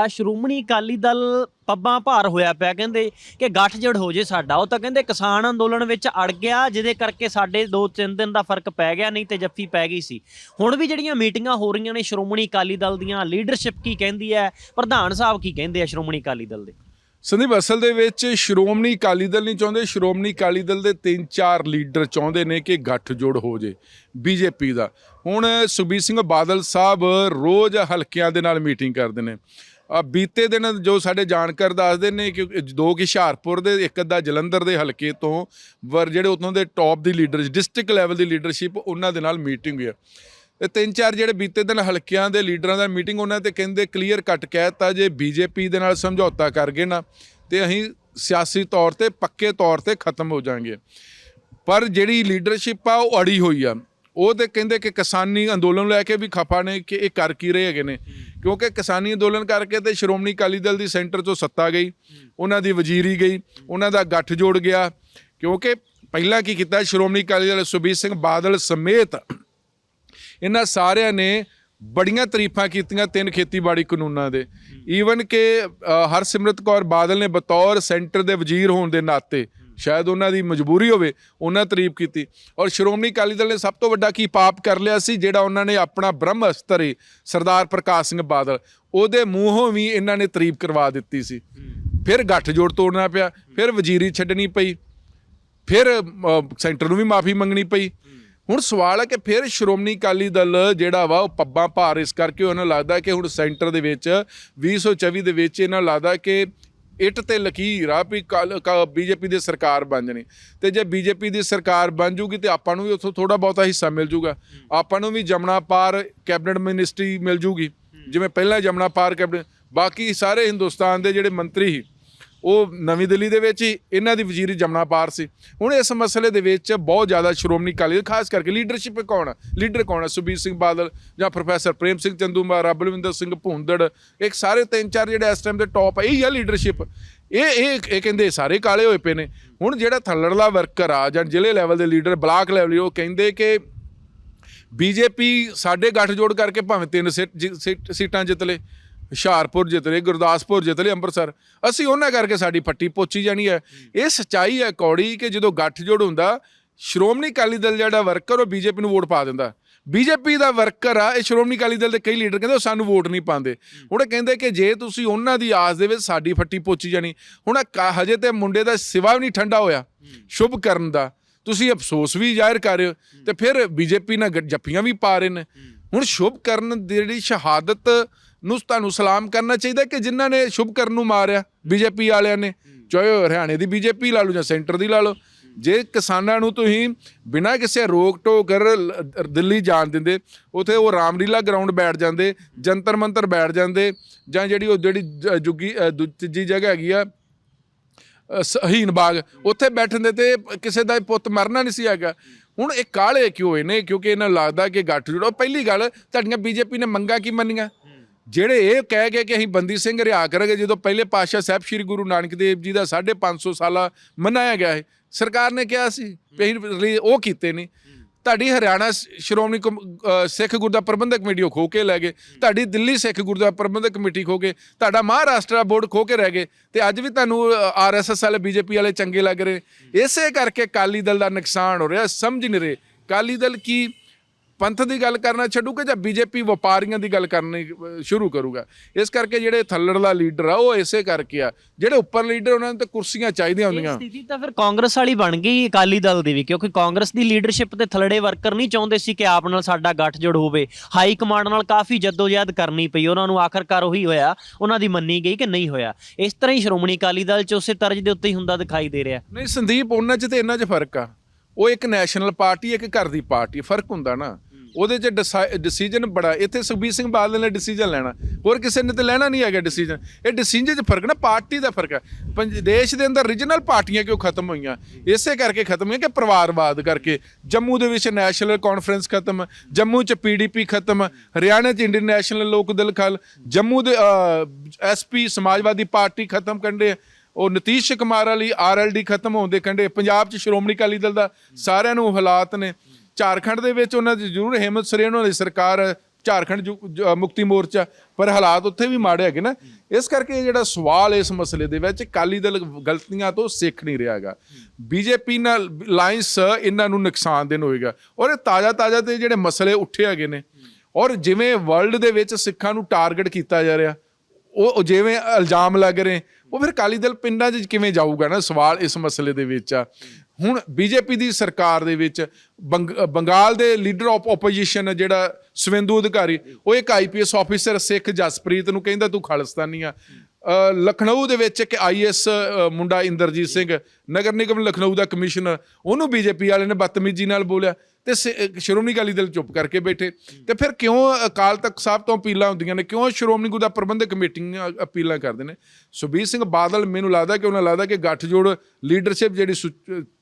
ਆ ਸ਼੍ਰੋਮਣੀ ਅਕਾਲੀ ਦਲ ਪੱਬਾਂ ਭਾਰ ਹੋਇਆ ਪਿਆ, ਕਹਿੰਦੇ ਕਿ ਗੱਠਜੜ ਹੋ ਜੇ ਸਾਡਾ। ਉਹ ਤਾਂ ਕਹਿੰਦੇ ਕਿਸਾਨ ਅੰਦੋਲਨ ਵਿੱਚ ਅੜ ਗਿਆ, ਜਿਹਦੇ ਕਰਕੇ ਸਾਡੇ 2-3 ਦਿਨ ਦਾ ਫ਼ਰਕ ਪੈ ਗਿਆ, ਨਹੀਂ ਤੇ ਜੱਫੀ ਪੈ ਗਈ ਸੀ। ਹੁਣ ਵੀ ਜਿਹੜੀਆਂ ਮੀਟਿੰਗਾਂ ਹੋ ਰਹੀਆਂ ਨੇ ਸ਼੍ਰੋਮਣੀ ਅਕਾਲੀ ਦਲ ਦੀਆਂ, ਲੀਡਰਸ਼ਿਪ ਕੀ ਕਹਿੰਦੀ ਹੈ? ਪ੍ਰਧਾਨ ਸਾਹਿਬ ਕੀ ਕਹਿੰਦੇ ਆ ਸ਼੍ਰੋਮਣੀ ਅਕਾਲੀ ਦਲ ਦੇ? ਸੰਦੀਪ, ਅਸਲ ਦੇ ਵਿੱਚ ਸ਼੍ਰੋਮਣੀ ਅਕਾਲੀ ਦਲ ਨਹੀਂ ਚਾਹੁੰਦੇ। ਸ਼੍ਰੋਮਣੀ ਅਕਾਲੀ ਦਲ ਦੇ ਤਿੰਨ ਚਾਰ ਲੀਡਰ ਚਾਹੁੰਦੇ ਨੇ ਕਿ ਗੱਠਜੋੜ ਹੋ ਜੇ ਬੀਜੇਪੀ ਦਾ। ਹੁਣ ਸੁਖਬੀਰ ਸਿੰਘ ਬਾਦਲ ਸਾਹਿਬ ਰੋਜ਼ ਹਲਕਿਆਂ ਦੇ ਨਾਲ ਮੀਟਿੰਗ ਕਰਦੇ ਨੇ। ਬੀਤੇ ਦਿਨ ਜੋ ਸਾਡੇ ਜਾਣਕਾਰ ਦੱਸਦੇ ਨੇ ਕਿ ਦੋ ਕਿ ਹੁਸ਼ਿਆਰਪੁਰ ਦੇ, ਇੱਕ ਅੱਧਾ ਜਲੰਧਰ ਦੇ ਹਲਕੇ ਤੋਂ ਵਰ ਜਿਹੜੇ ਉਤੋਂ ਦੇ ਟੌਪ ਦੀ ਲੀਡਰ ਡਿਸਟ੍ਰਿਕਟ ਲੈਵਲ ਦੀ ਲੀਡਰਸ਼ਿਪ ਉਹਨਾਂ ਦੇ ਨਾਲ ਮੀਟਿੰਗ ਹੋਈ ਆ। ਤੇ ਤਿੰਨ ਚਾਰ ਜਿਹੜੇ ਬੀਤੇ ਦਿਨ ਹਲਕਿਆਂ ਦੇ ਲੀਡਰਾਂ ਦਾ ਮੀਟਿੰਗ ਉਹਨਾਂ ਤੇ ਕਹਿੰਦੇ ਕਲੀਅਰ ਕੱਟ ਕਹਿਤਾ ਜੇ ਬੀਜੇਪੀ ਦੇ ਨਾਲ ਸਮਝੌਤਾ ਕਰ ਗਏ ਨਾ, ਤੇ ਅਸੀਂ ਸਿਆਸੀ ਤੌਰ ਤੇ ਪੱਕੇ ਤੌਰ ਤੇ ਖਤਮ ਹੋ ਜਾਾਂਗੇ ਪਰ ਜਿਹੜੀ ਲੀਡਰਸ਼ਿਪ ਆ ਉਹ ਅੜੀ ਹੋਈ ਆ। ਉਹ ਤੇ ਕਹਿੰਦੇ ਕਿ ਕਿਸਾਨੀ ਅੰਦੋਲਨ ਲੈ ਕੇ ਵੀ ਖਫਾ ਨੇ ਕਿ ਇਹ ਕਰ ਕੀ ਰਹੇ ਹੈਗੇ ਨੇ। ਕਿਉਂਕਿ ਕਿਸਾਨੀ ਅੰਦੋਲਨ ਕਰਕੇ ਤੇ ਸ਼੍ਰੋਮਣੀ ਅਕਾਲੀ ਦਲ ਦੀ ਸੈਂਟਰ ਤੋਂ ਸੱਤਾ ਗਈ ਉਹਨਾਂ ਦੀ ਵਜ਼ੀਰੀ ਗਈ ਉਹਨਾਂ ਦਾ ਗੱਠ ਜੋੜ ਗਿਆ। ਕਿਉਂਕਿ ਪਹਿਲਾਂ ਕੀ ਕੀਤਾ ਸ਼੍ਰੋਮਣੀ ਅਕਾਲੀ ਦਲ ਸੁਬੀਰ ਸਿੰਘ ਬਾਦਲ ਸਮੇਤ ਇਹਨਾਂ ਸਾਰਿਆਂ ਨੇ ਬੜੀਆਂ ਤਾਰੀਫਾਂ ਕੀਤੀਆਂ ਤਿੰਨ ਖੇਤੀਬਾੜੀ ਕਾਨੂੰਨਾਂ ਦੇ। ਈਵਨ ਕਿ ਹਰਸਿਮਰਤ ਕੌਰ ਬਾਦਲ ਨੇ ਬਤੌਰ ਸੈਂਟਰ ਦੇ ਵਜ਼ੀਰ ਹੋਣ ਦੇ ਨਾਤੇ ਸ਼ਾਇਦ ਉਹਨਾਂ ਦੀ ਮਜਬੂਰੀ ਹੋਵੇ, ਉਹਨਾਂ ਤਾਰੀਫ ਕੀਤੀ। ਔਰ ਸ਼੍ਰੋਮਣੀ ਅਕਾਲੀ ਦਲ ਨੇ ਸਭ ਤੋਂ ਵੱਡਾ ਕੀ ਪਾਪ ਕਰ ਲਿਆ ਸੀ, ਜਿਹੜਾ ਉਹਨਾਂ ਨੇ ਆਪਣਾ ਬ੍ਰਹਮ ਅਸਤਰ ਏ ਸਰਦਾਰ ਪ੍ਰਕਾਸ਼ ਸਿੰਘ ਬਾਦਲ, ਉਹਦੇ ਮੂੰਹੋਂ ਵੀ ਇਹਨਾਂ ਨੇ ਤਾਰੀਫ ਕਰਵਾ ਦਿੱਤੀ ਸੀ। ਫਿਰ ਗੱਠਜੋੜ ਤੋੜਨਾ ਪਿਆ, ਫਿਰ ਵਜ਼ੀਰੀ ਛੱਡਣੀ ਪਈ, ਫਿਰ ਸੈਂਟਰ ਨੂੰ ਵੀ ਮਾਫੀ ਮੰਗਣੀ ਪਈ। ਹੁਣ ਸਵਾਲ ਹੈ ਕਿ ਫਿਰ ਸ਼੍ਰੋਮਣੀ ਅਕਾਲੀ ਦਲ ਜਿਹੜਾ ਵਾ, ਉਹ ਪੱਬਾਂ ਭਾਰ ਇਸ ਕਰਕੇ ਉਹਨਾਂ ਨੂੰ ਲੱਗਦਾ ਕਿ ਹੁਣ ਸੈਂਟਰ ਦੇ ਵਿੱਚ 2024 ਦੇ ਵਿੱਚ ਇਹਨਾਂ ਨੂੰ ਲੱਗਦਾ ਕਿ ਇੱਟ ਤੇ ਲਕੀਰ ਆ ਵੀ ਬੀਜੇਪੀ ਦੀ ਸਰਕਾਰ ਬਣ ਜਾਣੀ। ਤੇ ਜੇ ਬੀਜੇਪੀ ਦੀ ਸਰਕਾਰ ਬਣ ਜੂਗੀ ਤੇ ਆਪਾਂ ਨੂੰ ਵੀ ਉੱਥੋਂ ਥੋੜਾ ਬਹੁਤਾ ਹਿੱਸਾ ਮਿਲ ਜੂਗਾ। ਆਪਾਂ ਨੂੰ ਵੀ ਜਮਨਾ ਪਾਰ ਕੈਬਨਿਟ ਮਿਨਿਸਟਰੀ ਮਿਲ ਜੂਗੀ। ਜਿਵੇਂ ਪਹਿਲਾਂ ਜਮਨਾ ਪਾਰ ਕੈਬਨਿਟ, ਬਾਕੀ ਸਾਰੇ ਹਿੰਦੁਸਤਾਨ ਦੇ ਜਿਹੜੇ ਮੰਤਰੀ ਸੀ ਉਹ ਨਵੀਂ ਦਿੱਲੀ ਦੇ ਵਿੱਚ ਹੀ ਇਹਨਾਂ ਦੀ ਵਜ਼ੀਰੀ ਜਮਨਾ ਪਾਰ ਸੀ। ਹੁਣ ਇਸ ਮਸਲੇ ਦੇ ਵਿੱਚ ਬਹੁਤ ਜ਼ਿਆਦਾ ਸ਼੍ਰੋਮਣੀ ਅਕਾਲੀ ਦਲ, ਖਾਸ ਕਰਕੇ ਲੀਡਰਸ਼ਿਪ ਕੌਣ ਆ? ਲੀਡਰ ਕੌਣ ਆ? ਸੁਬੀਰ ਸਿੰਘ ਬਾਦਲ ਜਾਂ ਪ੍ਰੋਫੈਸਰ ਪ੍ਰੇਮ ਸਿੰਘ ਚੰਦੂਮਾਰਾ ਬਲਵਿੰਦਰ ਸਿੰਘ ਭੂੰਦੜ ਇੱਕ ਸਾਰੇ ਤਿੰਨ ਚਾਰ ਜਿਹੜੇ ਇਸ ਟਾਈਮ ਦੇ ਟੌਪ ਆ, ਇਹ ਹੀ ਆ ਲੀਡਰਸ਼ਿਪ ਇਹ ਇਹ ਇਹ ਕਹਿੰਦੇ ਸਾਰੇ ਕਾਲੇ ਹੋਏ ਪਏ ਨੇ। ਹੁਣ ਜਿਹੜਾ ਥੱਲੜਲਾ ਵਰਕਰ ਆ ਜਾਂ ਜ਼ਿਲ੍ਹੇ ਲੈਵਲ ਦੇ ਲੀਡਰ ਬਲਾਕ ਲੈਵਲ ਉਹ ਕਹਿੰਦੇ ਕਿ ਬੀਜੇਪੀ ਸਾਡੇ ਗੱਠਜੋੜ ਕਰਕੇ ਭਾਵੇਂ ਤਿੰਨ ਸੀਟ- ਜਿ- ਸੀਟਾਂ ਜਿੱਤ ਲੇ। ਹੁਸ਼ਿਆਰਪੁਰ ਜਿੱਤ ਲਏ ਗੁਰਦਾਸਪੁਰ ਜਿੱਤ ਲਏ ਅੰਮ੍ਰਿਤਸਰ। ਅਸੀਂ ਉਹਨਾਂ ਕਰਕੇ ਸਾਡੀ ਪੱਟੀ ਪੋਚੀ ਜਾਣੀ ਹੈ। ਇਹ ਸਚਾਈ ਹੈ ਕੌੜੀ ਕਿ ਜਦੋਂ ਗੱਠਜੋੜ ਹੁੰਦਾ ਸ਼੍ਰੋਮਣੀ ਅਕਾਲੀ ਦਲ ਜਿਹੜਾ ਵਰਕਰ ਉਹ ਬੀਜੇਪੀ ਨੂੰ ਵੋਟ ਪਾ ਦਿੰਦਾ। ਬੀਜੇਪੀ ਦਾ ਵਰਕਰ ਆ ਇਹ ਸ਼੍ਰੋਮਣੀ ਅਕਾਲੀ ਦਲ ਦੇ ਕਈ ਲੀਡਰ ਕਹਿੰਦੇ ਉਹ ਸਾਨੂੰ ਵੋਟ ਨਹੀਂ ਪਾਉਂਦੇ। ਹੁਣ ਕਹਿੰਦੇ ਕਿ ਜੇ ਤੁਸੀਂ ਉਹਨਾਂ ਦੀ ਆਸ ਦੇ ਵਿੱਚ ਸਾਡੀ ਫੱਟੀ ਪੋਚੀ ਜਾਣੀ ਹੁਣ ਹਜੇ ਤੇ ਮੁੰਡੇ ਦਾ ਸਿਵਾ ਵੀ ਨਹੀਂ ਠੰਡਾ ਹੋਇਆ। ਸ਼ੁਭ ਕਰਨ ਦਾ। ਤੁਸੀਂ ਅਫਸੋਸ ਵੀ ਜ਼ਾਹਿਰ ਕਰ ਰਹੇ ਹੋ। ਤੇ ਫਿਰ ਬੀਜੇਪੀ ਨਾਲ ਜੱਫੀਆਂ ਵੀ ਪਾ ਰਹੇ ਨੇ। ਹੁਣ ਸ਼ੁਭ ਕਰਨ ਦੀ ਜਿਹੜੀ ਸ਼ਹਾਦਤ ਨੂੰ ਤੁਹਾਨੂੰ ਸਲਾਮ ਕਰਨਾ ਚਾਹੀਦਾ ਕਿ ਜਿਨ੍ਹਾਂ ਨੇ ਸ਼ੁਭ ਕਰਨ ਨੂੰ ਮਾਰਿਆ ਬੀਜੇਪੀ ਵਾਲਿਆਂ ਨੇ। ਚਾਹੇ ਉਹ ਹਰਿਆਣੇ ਦੀ ਬੀਜੇਪੀ ਲਾ ਲਓ ਜਾਂ ਸੈਂਟਰ ਦੀ ਲਾ ਲਓ। ਜੇ ਕਿਸਾਨਾਂ ਨੂੰ ਤੁਸੀਂ ਬਿਨਾਂ ਕਿਸੇ ਰੋਕ ਟੋਕ ਕਰ ਦਿੱਲੀ ਜਾਣ ਦਿੰਦੇ ਉਥੇ ਉਹ ਰਾਮਲੀਲਾ ਗਰਾਊਂਡ ਬੈਠ ਜਾਂਦੇ ਜੰਤਰ ਮੰਤਰ ਬੈਠ ਜਾਂਦੇ ਜਾਂ ਜਿਹੜੀ ਉਹ ਜਿਹੜੀ ਜ- ਜੁਗੀ ਦੂ- ਤੀਜੀ ਜਗ੍ਹਾ ਹੈਗੀ ਆ ਅ, ਸ਼ਹੀਨ ਬਾਗ ਉੱਥੇ ਬੈਠਣ ਦੇ ਤੇ ਕਿਸੇ ਦਾ ਪੁੱਤ ਮਰਨਾ ਨਹੀਂ ਸੀ ਹੈਗਾ। ਹੁਣ ਇਹ ਕਾਲੇ ਕਿਉਂ ਹੋਏ ਨੇ? ਕਿਉਂਕਿ ਇਹਨਾਂ ਨੂੰ ਲੱਗਦਾ ਕਿ ਗੱਠ ਜੁੜੋ ਪਹਿਲੀ ਗੱਲ ਤੁਹਾਡੀਆਂ ਬੀਜੇਪੀ ਨੇ ਮੰਗਾ ਕੀ ਮੰਨੀਆਂ? ਜਿਹੜੇ ਇਹ ਕਹਿ ਗਏ ਕਿ ਅਸੀਂ ਬੰਦੀ ਸਿੰਘ ਰਿਹਾ ਕਰਾਂਗੇ, ਜਦੋਂ ਪਹਿਲੇ ਪਾਤਸ਼ਾਹ ਸਾਹਿਬ ਸ੍ਰੀ ਗੁਰੂ ਨਾਨਕ ਦੇਵ ਜੀ ਦਾ 550 ਸਾਲਾ ਮਨਾਇਆ ਗਿਆ ਹੈ ਸਰਕਾਰ ਨੇ ਕਿਹਾ ਸੀ ਵੀ ਅਸੀਂ ਉਹ ਕੀਤੇ ਨੇ। ਤੁਹਾਡੀ ਹਰਿਆਣਾ ਸ਼੍ਰੋਮਣੀ ਕਮ- ਸਿੱਖ ਗੁਰਦਾ ਪ੍ਰਬੰਧਕ ਕਮੇਟੀ ਉਹ ਖੋ ਕੇ ਲੈ ਗਏ, ਤੁਹਾਡੀ ਦਿੱਲੀ ਸਿੱਖ ਗੁਰਦਾ ਪ੍ਰਬੰਧਕ ਕਮੇਟੀ ਖੋ ਗਏ ਤੁਹਾਡਾ ਮਹਾਰਾਸ਼ਟਰ ਬੋਰਡ ਖੋ ਕੇ ਰਹਿ ਗਏ, ਤੇ ਅੱਜ ਵੀ ਤੁਹਾਨੂੰ ਆਰਐਸਐਸ ਵਾਲੇ ਬੀਜੇਪੀ ਵਾਲੇ ਚੰਗੇ ਲੱਗ ਰਹੇ। ਇਸੇ ਕਰਕੇ ਅਕਾਲੀ ਦਲ ਦਾ ਨੁਕਸਾਨ ਹੋ ਰਿਹਾ, ਸਮਝ ਨਹੀਂ ਰਹੇ। ਅਕਾਲੀ ਦਲ ਕੀ ਪੰਥ ਦੀ ਗੱਲ ਕਰਨਾ ਛੱਡੂਗਾ ਜਾਂ ਬੀਜੇਪੀ ਵਪਾਰੀਆਂ ਦੀ ਗੱਲ ਕਰਨੀ ਸ਼ੁਰੂ ਕਰੂਗਾ? ਇਸ ਕਰਕੇ ਜਿਹੜੇ ਥੱਲੜਲਾ ਲੀਡਰ ਆ ਉਹ ਇਸੇ ਕਰਕੇ ਆ। ਜਿਹੜੇ ਉੱਪਰ ਲੀਡਰ ਉਹਨਾਂ ਨੂੰ ਤਾਂ ਕੁਰਸੀਆਂ ਚਾਹੀਦੀਆਂ ਹੁੰਦੀਆਂ। ਸਥਿਤੀ ਤਾਂ ਫਿਰ ਕਾਂਗਰਸ ਵਾਲੀ ਬਣ ਗਈ ਅਕਾਲੀ ਦਲ ਦੀ ਵੀ ਕਿਉਂਕਿ ਕਾਂਗਰਸ ਦੀ ਲੀਡਰਸ਼ਿਪ ਤੇ ਥਲੜੇ ਵਰਕਰ ਨਹੀਂ ਚਾਹੁੰਦੇ ਸੀ ਕਿ ਆਪ ਨਾਲ ਸਾਡਾ ਗੱਠਜੋੜ ਹੋਵੇ। ਹਾਈ ਕਮਾਂਡ ਨਾਲ ਕਾਫੀ ਜਦੋਜਹਿਦ ਕਰਨੀ ਪਈ ਉਹਨਾਂ ਨੂੰ ਆਖਰਕਾਰ ਉਹੀ ਹੋਇਆ ਉਹਨਾਂ ਦੀ ਮੰਨੀ ਗਈ ਕਿ ਨਹੀਂ ਹੋਇਆ। ਇਸ ਤਰ੍ਹਾਂ ਹੀ ਸ਼੍ਰੋਮਣੀ ਅਕਾਲੀ ਦਲ ਚ ਉਸੇ ਤਰਜ ਦੇ ਉੱਤੇ ਹੀ ਹੁੰਦਾ ਦਿਖਾਈ ਦੇ ਰਿਹਾ। ਨਹੀਂ ਸੰਦੀਪ ਉਹਨਾਂ 'ਚ ਤੇ ਇਹਨਾਂ 'ਚ ਫ਼ਰਕ ਆ। ਉਹ ਇੱਕ ਨੈਸ਼ਨਲ ਪਾਰਟੀ ਇੱਕ ਘਰ ਦੀ ਪਾਰਟੀ ਫ਼ਰਕ ਹੁੰਦਾ ਨਾ। ਉਹਦੇ 'ਚ ਡਿਸੀਜਨ ਬੜਾ, ਇੱਥੇ ਸੁਖਬੀਰ ਸਿੰਘ ਬਾਦਲ ਨੇ ਡਿਸੀਜਨ ਲੈਣਾ। ਹੋਰ ਕਿਸੇ ਨੇ ਤੇ ਲੈਣਾ ਨਹੀਂ ਹੈਗਾ ਡਿਸੀਜਨ ਇਹ ਡਿਸੀਜਨ 'ਚ ਫ਼ਰਕ ਨਾ, ਪਾਰਟੀ ਦਾ ਫ਼ਰਕ ਹੈ। ਪੰਜ, ਦੇਸ਼ ਦੇ ਅੰਦਰ ਰੀਜਨਲ ਪਾਰਟੀਆਂ ਕਿਉਂ ਖਤਮ ਹੋਈਆਂ? ਇਸੇ ਕਰਕੇ ਖਤਮ ਹੋਈਆਂ ਕਿ ਪਰਿਵਾਰਵਾਦ ਕਰਕੇ। ਜੰਮੂ ਦੇ ਵਿੱਚ ਨੈਸ਼ਨਲ ਕਾਨਫਰੰਸ ਖਤਮ, ਜੰਮੂ 'ਚ ਪੀਡੀਪੀ ਖਤਮ, ਹਰਿਆਣਾ 'ਚ ਇੰਡੀਅਨ ਨੈਸ਼ਨਲ ਲੋਕ ਦਲ ਖਲ, ਜੰਮੂ ਦੇ ਐਸਪੀ ਸਮਾਜਵਾਦੀ ਪਾਰਟੀ ਖਤਮ ਕੰਡੇ। ਉਹ ਨਤੀਸ਼ ਕੁਮਾਰ ਵਾਲੀ ਆਰਐਲਡੀ ਖਤਮ ਹੋਣ ਦੇ ਕੰਡੇ। ਪੰਜਾਬ 'ਚ ਸ਼੍ਰੋਮਣੀ ਅਕਾਲੀ ਦਲ ਦਾ ਸਾਰਿਆਂ ਨੂੰ ਹਾਲਾਤ ਨੇ। ਝਾਰਖੰਡ ਦੇ ਵਿੱਚ ਉਹਨਾਂ ਦੀ ਜ਼ਰੂਰ ਹਿੰਮਤ ਸਰੇਨ ਉਹਨਾਂ ਦੀ ਸਰਕਾਰ, ਝਾਰਖੰਡ ਜੁ- ਮੁਕਤੀ ਮੋਰਚਾ, ਪਰ ਹਾਲਾਤ ਉੱਥੇ ਵੀ ਮਾੜੇ ਹੈਗੇ ਨਾ। ਇਸ ਕਰਕੇ ਜਿਹੜਾ ਸਵਾਲ ਇਸ ਮਸਲੇ ਦੇ ਵਿੱਚ ਅਕਾਲੀ ਦਲ ਗਲਤੀਆਂ ਤੋਂ ਸਿੱਖ ਨਹੀਂ ਰਿਹਾਗਾ ਬੀਜੇਪੀ ਨਾਲ ਲਾਈਨਸ ਇਹਨਾਂ ਨੂੰ ਨੁਕਸਾਨਦੇ ਹੋਏਗਾ। ਔਰ ਇਹ ਤਾਜ਼ਾ ਤਾਜ਼ਾ ਤੇ ਜਿਹੜੇ ਮਸਲੇ ਉੱਠੇ ਹੈਗੇ ਨੇ। ਔਰ ਜਿਵੇਂ ਵਰਲਡ ਦੇ ਵਿੱਚ ਸਿੱਖਾਂ ਨੂੰ ਟਾਰਗੇਟ ਕੀਤਾ ਜਾ ਰਿਹਾ, ਉਹ ਉਹ ਜਿਵੇਂ ਇਲਜ਼ਾਮ ਲੱਗ ਰਹੇ, ਉਹ ਫਿਰ ਅਕਾਲੀ ਦਲ ਪਿੰਡਾਂ 'ਚ ਕਿਵੇਂ ਜਾਊਗਾ ਨਾ ਸਵਾਲ ਇਸ ਮਸਲੇ ਦੇ ਵਿੱਚ ਆ। ਹੁਣ ਬੀਜੇਪੀ ਦੀ ਸਰਕਾਰ ਦੇ ਵਿੱਚ ਬੰਗ- ਬੰਗਾਲ ਦੇ ਲੀਡਰ ਆਫ ਆਪੋਜੀਸ਼ਨ ਜਿਹੜਾ ਸਵਿੰਦੂ ਅਧਿਕਾਰੀ, ਉਹ ਇੱਕ ਆਈਪੀਐਸ ਆਫੀਸਰ ਸਿੱਖ ਜਸਪ੍ਰੀਤ ਨੂੰ ਕਹਿੰਦਾ ਤੂੰ ਖਾਲਿਸਤਾਨੀ ਆ। ਲਖਨਊ ਦੇ ਵਿੱਚ ਇੱਕ ਆਈਐਸ ਮੁੰਡਾ ਇੰਦਰਜੀਤ ਸਿੰਘ, ਨਗਰ ਨਿਗਮ ਲਖਨਊ ਦਾ ਕਮਿਸ਼ਨਰ, ਉਹਨੂੰ ਬੀਜੇਪੀ ਵਾਲੇ ਨੇ ਬਦਤਮੀਜ਼ੀ ਨਾਲ ਬੋਲਿਆ। ਤੇ ਸ- ਸ਼੍ਰੋਮਣੀ ਅਕਾਲੀ ਦਲ ਚੁੱਪ ਕਰਕੇ ਬੈਠੇ। ਤੇ ਫਿਰ ਕਿਉਂ ਅਕਾਲ ਤਖਤ ਸਾਹਿਬ ਤੋਂ ਅਪੀਲਾਂ ਹੁੰਦੀਆਂ ਨੇ? ਕਿਉਂ ਸ਼੍ਰੋਮਣੀ ਗੁਰਦਾ ਪ੍ਰਬੰਧਕ ਕਮੇਟੀਆਂ ਅਪੀਲਾਂ ਕਰਦੇ ਨੇ? ਸੁਬੀਰ ਸਿੰਘ ਬਾਦਲ ਮੈਨੂੰ ਲੱਗਦਾ ਕਿ ਉਹਨਾਂ ਲੱਗਦਾ ਕਿ ਗੱਠਜੋੜ ਲੀਡਰਸ਼ਿਪ ਜਿਹੜੀ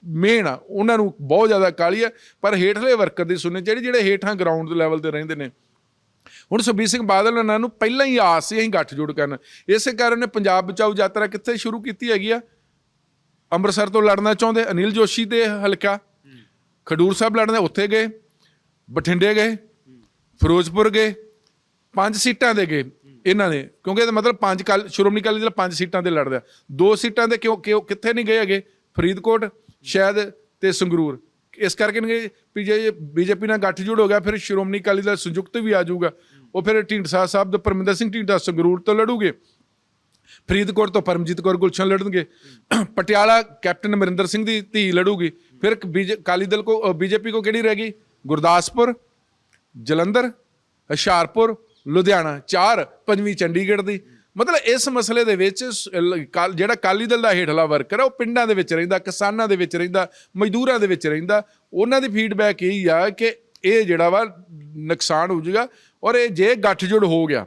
ਮੇਨ ਆ, ਉਹਨਾਂ ਨੂੰ ਬਹੁਤ ਜ਼ਿਆਦਾ ਕਾਲੀ ਆ, ਪਰ ਹੇਠਲੇ ਵਰਕਰ ਦੀ ਸੁਣਨੇ ਜਿਹੜੇ ਜਿਹੜੇ ਹੇਠਾਂ ਗਰਾਊਂਡ ਲੈਵਲ ਤੇ ਰਹਿੰਦੇ ਨੇ। ਹੁਣ ਸੁਖਬੀਰ ਸਿੰਘ ਬਾਦਲ ਉਹਨਾਂ ਨੂੰ ਪਹਿਲਾਂ ਹੀ ਆਸ ਸੀ ਅਸੀਂ ਗੱਠਜੋੜ ਕਰਨ। ਇਸੇ ਕਾਰਨ ਨੇ ਪੰਜਾਬ ਬਚਾਓ ਯਾਤਰਾ ਕਿੱਥੇ ਸ਼ੁਰੂ ਕੀਤੀ ਹੈਗੀ ਆ? ਅੰਮ੍ਰਿਤਸਰ ਤੋਂ ਲੜਨਾ ਚਾਹੁੰਦੇ, ਅਨਿਲ ਜੋਸ਼ੀ ਦੇ ਹਲਕਾ। ਖਡੂਰ ਸਾਹਿਬ ਲੜਨਾ ਉੱਥੇ ਗਏ, ਬਠਿੰਡੇ ਗਏ, ਫਿਰੋਜ਼ਪੁਰ ਗਏ, ਪੰਜ ਸੀਟਾਂ ਦੇ ਗਏ ਇਹਨਾਂ ਨੇ, ਕਿਉਂਕਿ ਇਹਦਾ ਮਤਲਬ ਪੰਜ ਕੱਲ, ਸ਼੍ਰੋਮਣੀ ਅਕਾਲੀ ਦਲ ਪੰਜ ਸੀਟਾਂ ਤੇ ਲੜਦਾ। ਦੋ ਸੀਟਾਂ ਦੇ ਕਿਉਂ ਕਿਉਂ, ਕਿੱਥੇ ਨਹੀਂ ਗਏ ਹੈਗੇ? ਫਰੀਦਕੋਟ ਸ਼ਾਇਦ ਤੇ ਸੰਗਰੂਰ। ਇਸ ਕਰਕੇ ਨਹੀਂ ਗਏ ਵੀ ਜੇ ਬੀਜੇਪੀ ਨਾਲ ਗੱਠਜੋੜ ਹੋ ਗਿਆ, ਫਿਰ ਸ਼੍ਰੋਮਣੀ ਅਕਾਲੀ ਦਲ ਸੰਯੁਕਤ ਵੀ ਆ ਜਾਊਗਾ। ਉਹ ਫਿਰ ਢੀਂਡਸਾ ਸਾਹਿਬ ਦੇ ਪਰਮਿੰਦਰ ਸਿੰਘ ਢੀਂਡਸਾ ਸੰਗਰੂਰ ਤੋਂ ਲੜੂਗੇ। ਫਰੀਦਕੋਟ ਤੋਂ ਪਰਮਜੀਤ ਕੌਰ ਗੁਲਸ਼ਨ ਲੜਨਗੇ। ਪਟਿਆਲਾ ਕੈਪਟਨ ਅਮਰਿੰਦਰ ਸਿੰਘ ਦੀ ਧੀ ਲੜੂਗੀ। ਫਿਰ ਬੀਜੇ, ਅਕਾਲੀ ਦਲ ਕੋ ਬੀਜੇਪੀ ਕੋ ਕਿਹੜੀ ਰਹਿ ਗਈ? ਗੁਰਦਾਸਪੁਰ, ਜਲੰਧਰ, ਹੁਸ਼ਿਆਰਪੁਰ, ਲੁਧਿਆਣਾ। ਚਾਰ, ਪੰਜਵੀਂ ਚੰਡੀਗੜ੍ਹ ਦੀ। ਮਤਲਬ ਇਸ ਮਸਲੇ ਦੇ ਵਿੱਚ ਕਾਲ- ਜਿਹੜਾ ਅਕਾਲੀ ਦਲ ਦਾ ਹੇਠਲਾ ਵਰਕਰ ਆ, ਉਹ ਪਿੰਡਾਂ ਦੇ ਵਿੱਚ ਰਹਿੰਦਾ, ਕਿਸਾਨਾਂ ਦੇ ਵਿੱਚ ਰਹਿੰਦਾ, ਮਜ਼ਦੂਰਾਂ ਦੇ ਵਿੱਚ ਰਹਿੰਦਾ। ਉਹਨਾਂ ਦੀ ਫੀਡਬੈਕ ਇਹ ਆ ਕਿ ਇਹ ਜਿਹੜਾ ਵਾ, ਨੁਕਸਾਨ ਹੋ ਜਾਊਗਾ ਔਰ ਇਹ ਜੇ ਗੱਠਜੋੜ ਹੋ ਗਿਆ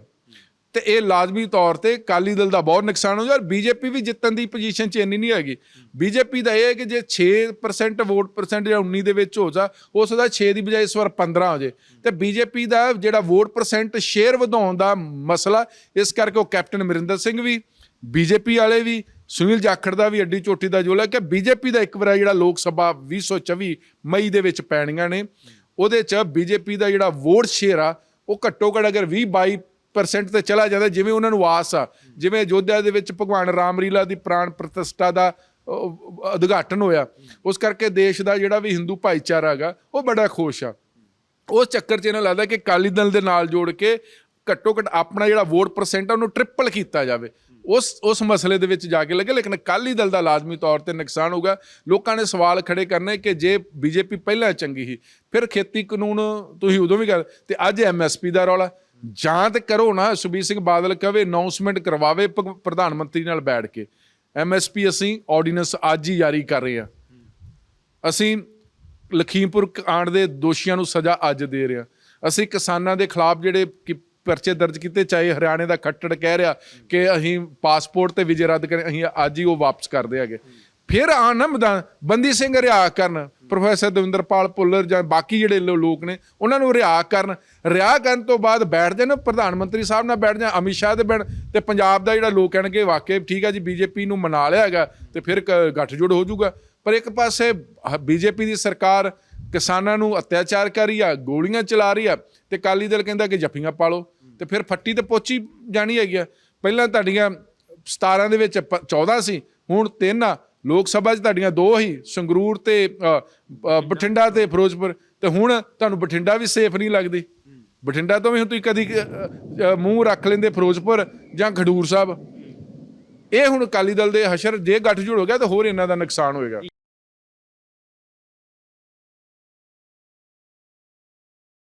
ਤੇ ਇਹ ਲਾਜ਼ਮੀ ਤੌਰ ਤੇ ਕਾਲੀ ਦਲ ਦਾ ਬਹੁਤ ਨੁਕਸਾਨ ਹੋ ਜਾ ਔਰ ਬੀਜੇਪੀ ਵੀ ਜਿੱਤਣ ਦੀ ਪੋਜੀਸ਼ਨ 'ਚ ਇੰਨੀ ਨਹੀਂ ਹੈਗੀ। ਬੀਜੇਪੀ ਦਾ ਇਹ ਹੈ ਕਿ ਜੇ 6% ਵੋਟ ਪਰਸੈਂਟ ਜਾਂ 19 ਦੇ ਵਿੱਚ ਹੋ ਜਾ, ਹੋ ਸਕਦਾ 6 ਦੀ ਬਜਾਏ ਇਸ ਵਾਰ 15 ਹੋ ਜੇ। ਤੇ ਬੀਜੇਪੀ ਦਾ ਜਿਹੜਾ ਵੋਟ ਪਰਸੈਂਟ ਸ਼ੇਅਰ ਵਧਾਉਣ ਦਾ ਮਸਲਾ, ਇਸ ਕਰਕੇ ਉਹ ਕੈਪਟਨ ਅਮਰਿੰਦਰ ਸਿੰਘ ਵੀ, ਬੀਜੇਪੀ ਵਾਲੇ ਵੀ, ਸੁਨੀਲ ਜਾਖੜ ਦਾ ਵੀ ਅੱਡੀ ਚੋਟੀ ਦਾ ਜੋਲਾ ਕਿ ਬੀਜੇਪੀ ਦਾ ਇੱਕ ਵਾਰ ਜਿਹੜਾ ਲੋਕ ਸਭਾ 2024 ਮਈ ਦੇ ਵਿੱਚ ਪੈਣੀਆਂ ਨੇ, ਉਹਦੇ 'ਚ ਬੀਜੇਪੀ ਦਾ ਜਿਹੜਾ ਵੋਟ ਸ਼ੇਅਰ ਆ, ਉਹ ਘੱਟੋ ਘੱਟ ਅਗਰ 20 22 ਪਰਸੈਂਟ ਤੇ ਚਲਾ ਜਾਂਦਾ, ਜਿਵੇਂ ਉਹਨਾਂ ਨੂੰ ਆਸ ਆ। ਜਿਵੇਂ ਅਯੋਧਿਆ ਦੇ ਵਿੱਚ ਭਗਵਾਨ ਰਾਮਲੀਲਾ ਦੀ ਪ੍ਰਾਣ ਪ੍ਰਤਿਸ਼ਠਾ ਦਾ ਉਦਘਾਟਨ ਹੋਇਆ। ਉਸ ਕਰਕੇ ਦੇਸ਼ ਦਾ ਜਿਹੜਾ ਵੀ ਹਿੰਦੂ ਭਾਈਚਾਰਾ ਹੈਗਾ, ਉਹ ਬੜਾ ਖੁਸ਼ ਆ। ਉਸ ਚੱਕਰ 'ਚ ਇਹਨਾਂ ਲੱਗਦਾ ਕਿ ਕਾਲੀ ਦਲ ਦੇ ਨਾਲ ਜੋੜ ਕੇ ਘੱਟੋ ਘੱਟ ਆਪਣਾ ਜਿਹੜਾ ਵੋਟ ਪਰਸੈਂਟ ਆ, ਉਹਨੂੰ ਟ੍ਰਿਪਲ ਕੀਤਾ ਜਾਵੇ। ਉਸ ਉਸ ਮਸਲੇ ਦੇ ਵਿੱਚ ਜਾ ਕੇ ਲੱਗੇ, ਲੇਕਿਨ ਅਕਾਲੀ ਦਲ ਦਾ ਲਾਜ਼ਮੀ ਤੌਰ ਤੇ ਨੁਕਸਾਨ ਹੋਊਗਾ। ਲੋਕਾਂ ਨੇ ਸਵਾਲ ਖੜੇ ਕਰਨੇ ਕਿ ਜੇ ਬੀਜੇਪੀ ਪਹਿਲਾਂ ਚੰਗੀ ਸੀ, ਫਿਰ ਖੇਤੀ ਕਾਨੂੰਨ, ਤੁਸੀਂ ਉਦੋਂ ਵੀ ਗੱਲ, ਤੇ ਅੱਜ ਐਮਐਸਪੀ ਦਾ ਰੌਲਾ। ਜਾਂ ਤੇ ਕਰੋ ਨਾ ਸੁਬੀਰ ਸਿੰਘ ਬਾਦਲ ਕਵੇ ਅਨਾਉਂਸਮੈਂਟ ਕਰਵਾਵੇ ਪ੍ਰਧਾਨ ਮੰਤਰੀ ਨਾਲ ਬੈਠ ਕੇ। ਐਮਐਸਪੀ ਅਸੀਂ ਆਰਡੀਨੈਂਸ ਅੱਜ ਹੀ ਜਾਰੀ ਕਰ ਰਹੇ ਹਾਂ। ਅਸੀਂ ਲਖੀਮਪੁਰ ਕਾਂਡ ਦੇ ਦੋਸ਼ੀਆਂ ਨੂੰ ਸਜ਼ਾ ਅੱਜ ਦੇ ਰਹੇ ਹਾਂ। ਅਸੀਂ ਕਿਸਾਨਾਂ ਦੇ ਖਿਲਾਫ ਜਿਹੜੇ ਕਿ ਪਰਚੇ ਦਰਜ ਕੀਤੇ, ਚਾਹੇ ਹਰਿਆਣੇ ਦਾ ਖੱਟੜ ਕਹਿ ਰਿਹਾ ਕਿ ਅਸੀਂ ਪਾਸਪੋਰਟ ਤੇ ਵੀਜ਼ੇ ਰੱਦ ਕਰੇ, ਅਸੀਂ ਅੱਜ ਹੀ ਉਹ ਵਾਪਸ ਕਰਦੇ ਹੈਗੇ ਫਿਰ ਆਣ ਨਾ ਮੈਦਾਨ ਬੰਦੀ ਸਿੰਘ ਰਿਹਾ ਕਰਨ, ਪ੍ਰੋਫੈਸਰ ਦਵਿੰਦਰਪਾਲ ਭੁੱਲਰ ਜਾਂ ਬਾਕੀ ਜਿਹੜੇ ਲੋਕ ਨੇ, ਉਹਨਾਂ ਨੂੰ ਰਿਹਾ ਕਰਨ। ਰਿਹਾ ਕਰਨ ਤੋਂ ਬਾਅਦ ਬੈਠ ਜਾਣ, ਪ੍ਰਧਾਨ ਮੰਤਰੀ ਸਾਹਿਬ ਨਾਲ ਬੈਠ ਜਾਂ ਅਮਿਤ ਸ਼ਾਹ ਦੇ ਬੈਠ, ਤੇ ਪੰਜਾਬ ਦਾ ਜਿਹੜਾ ਲੋਕ ਕਹਿਣਗੇ, ਵਾਕਿਆ ਠੀਕ ਆ ਜੀ, ਬੀਜੇਪੀ ਨੂੰ ਮਨਾ ਲਿਆ ਹੈਗਾ, ਤੇ ਫਿਰ ਕ- ਗੱਠਜੋੜ ਹੋ ਜਾਊਗਾ। ਪਰ ਇੱਕ ਪਾਸੇ ਬੀਜੇਪੀ ਦੀ ਸਰਕਾਰ ਕਿਸਾਨਾਂ ਨੂੰ ਅਤਿਆਚਾਰ ਕਰ ਰਹੀ ਆ, ਗੋਲੀਆਂ ਚਲਾ ਰਹੀ ਆ, ਤੇ ਕਾਲੀ ਦਲ ਕਹਿੰਦਾ ਕਿ ਜੱਫੀਆਂ ਪਾ ਲਓ, ਤੇ ਫਿਰ ਫੱਟੀ ਤੇ ਪੋਚੀ ਜਾਣੀ ਹੈਗੀ ਆ। ਪਹਿਲਾਂ ਤੁਹਾਡੀਆਂ 17 ਦੇ ਵਿੱਚ ਪ- 14 ਸੀ, ਹੁਣ 3 ਆ ਲੋਕ ਸਭਾ 'ਚ ਤੁਹਾਡੀਆਂ ਦੋ ਹੀ ਸੰਗਰੂਰ ਤੇ ਬਠਿੰਡਾ। ਤੇ ਫਿਰੋਜ਼ਪੁਰ। ਤੇ ਹੁਣ ਤੁਹਾਨੂੰ ਬਠਿੰਡਾ ਵੀ ਸੇਫ ਨਹੀਂ ਲੱਗਦੀ। ਬਠਿੰਡਾ ਤੋਂ ਵੀ ਹੁਣ ਤੁਸੀਂ ਕਦੀ ਮੂੰਹ ਰੱਖ ਲੈਂਦੇ ਫਿਰੋਜ਼ਪੁਰ ਜਾਂ ਖਡੂਰ ਸਾਹਿਬ। ਇਹ ਹੁਣ ਅਕਾਲੀ ਦਲ ਦੇ ਹਸ਼ਰ ਜੇ ਗੱਠਜੋੜ ਹੋ ਗਿਆ ਤਾਂ ਹੋਰ ਇਹਨਾਂ ਦਾ ਨੁਕਸਾਨ ਹੋਏਗਾ।